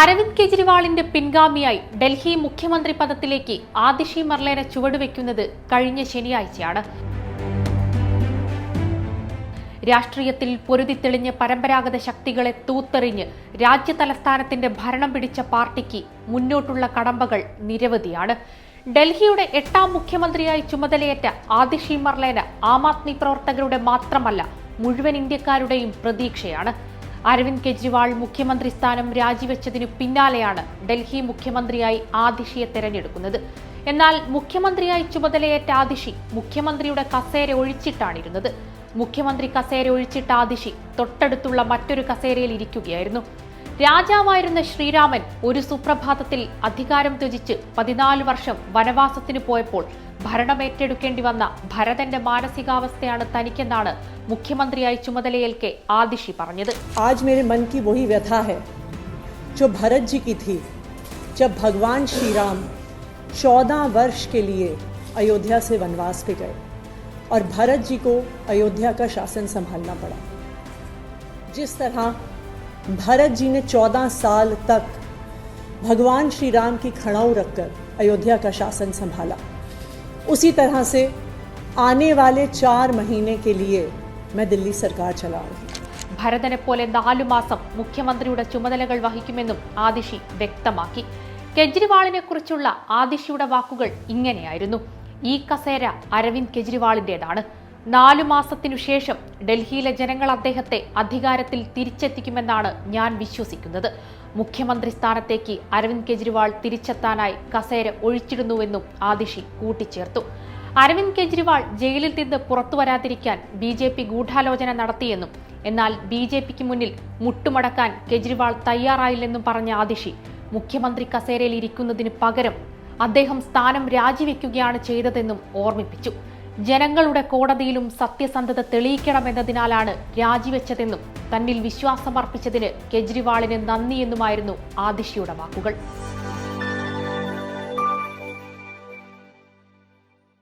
അരവിന്ദ് കെജ്രിവാളിന്റെ പിൻഗാമിയായി ഡൽഹി മുഖ്യമന്ത്രി പദത്തിലേക്ക് ആദിഷി മർലേന ചുവടുവെക്കുന്നത് കഴിഞ്ഞ ശനിയാഴ്ചയാണ്. രാഷ്ട്രീയത്തിൽ പൊരുതിത്തെളിഞ്ഞ് പരമ്പരാഗത ശക്തികളെ തൂത്തെറിഞ്ഞ് രാജ്യതലസ്ഥാനത്തിന്റെ ഭരണം പിടിച്ച പാർട്ടിക്ക് മുന്നോട്ടുള്ള കടമ്പകൾ നിരവധിയാണ്. ഡൽഹിയുടെ എട്ടാം മുഖ്യമന്ത്രിയായി ചുമതലയേറ്റ ആദിഷി മർലേന ആം ആദ്മി പ്രവർത്തകരുടെ മാത്രമല്ല മുഴുവൻ ഇന്ത്യക്കാരുടെയും പ്രതീക്ഷയാണ്. അരവിന്ദ് കെജ്രിവാൾ മുഖ്യമന്ത്രി സ്ഥാനം രാജിവെച്ചതിനു പിന്നാലെയാണ് ഡൽഹി മുഖ്യമന്ത്രിയായി ആദിഷിയെ തെരഞ്ഞെടുക്കുന്നത്. എന്നാൽ മുഖ്യമന്ത്രിയായി ചുമതലയേറ്റ ആദിഷി മുഖ്യമന്ത്രിയുടെ കസേര ഒഴിച്ചിട്ടാണിരുന്നത്. മുഖ്യമന്ത്രി കസേര ഒഴിച്ചിട്ട ആദിഷി തൊട്ടടുത്തുള്ള മറ്റൊരു കസേരയിൽ ഇരിക്കുകയായിരുന്നു. രാജാവായിരുന്ന ശ്രീരാമൻ ഒരു സുപ്രഭാതത്തിൽ അധികാരം ത്യജിച്ച് പതിനാല് വർഷം വനവാസത്തിന് പോയപ്പോൾ ഭരണമേറ്റെടുക്കേണ്ടി വന്ന ഭരതന്റെ മാനസികാവസ്ഥയാണ് തനിക്കെന്നാണ് മുഖ്യമന്ത്രിയായി ചുമതലയേൽക്കെ ആദിഷി പറഞ്ഞത് आज मेरे मन की वही व्यथा है जो भरत जी की थी जब भगवान श्री राम चौदह वर्ष के लिए अयोध्या से वनवास पे गए और भरत जी को अयोध्या का शासन संभालना पड़ा जिस तरह भरत जी ने चौदह साल तक भगवान श्री राम की खड़ाऊ रखकर अयोध्या का शासन संभाला उसी तरह से आने वाले चार महीने के लिए मैं दिल्ली सरकार चला रही हूँ ഭരതനെ പോലെ നാലു മാസം മുഖ്യമന്ത്രിയുടെ ചുമതലകൾ വഹിക്കുമെന്നും ആദിഷി വ്യക്തമാക്കി കെജ്രിവാളിനെ കുറിച്ചുള്ള ആദിഷിയുടെ വാക്കുകൾ ഇങ്ങനെയായിരുന്നു ഈ കസേര അരവിന്ദ് കെജ്രിവാളിന്റേതാണ് നാലു മാസത്തിനു ശേഷം ഡൽഹിയിലെ ജനങ്ങൾ അദ്ദേഹത്തെ അധികാരത്തിൽ തിരിച്ചെത്തിക്കുമെന്നാണ് ഞാൻ വിശ്വസിക്കുന്നത്. മുഖ്യമന്ത്രി സ്ഥാനത്തേക്ക് അരവിന്ദ് കെജ്രിവാൾ തിരിച്ചെത്താനായി കസേര ഒഴിച്ചിടുന്നുവെന്നും ആദിഷി കൂട്ടിച്ചേർത്തു. അരവിന്ദ് കെജ്രിവാൾ ജയിലിൽ നിന്ന് പുറത്തു വരാതിരിക്കാൻ ബി ജെ പി ഗൂഢാലോചന നടത്തിയെന്നും എന്നാൽ ബി ജെ പിക്ക് മുന്നിൽ മുട്ടുമടക്കാൻ കെജ്രിവാൾ തയ്യാറായില്ലെന്നും പറഞ്ഞ ആദിഷി മുഖ്യമന്ത്രി കസേരയിൽ ഇരിക്കുന്നതിന് പകരം അദ്ദേഹം സ്ഥാനം രാജിവെക്കുകയാണ് ചെയ്തതെന്നും ഓർമ്മിപ്പിച്ചു. ജനങ്ങളുടെ കോടതിയിലും സത്യസന്ധത തെളിയിക്കണമെന്നതിനാലാണ് രാജിവെച്ചതെന്നും തന്നിൽ വിശ്വാസമർപ്പിച്ചതിന് കെജ്രിവാളിന് നന്ദിയെന്നുമായിരുന്നു ആദിഷിയുടെ വാക്കുകൾ.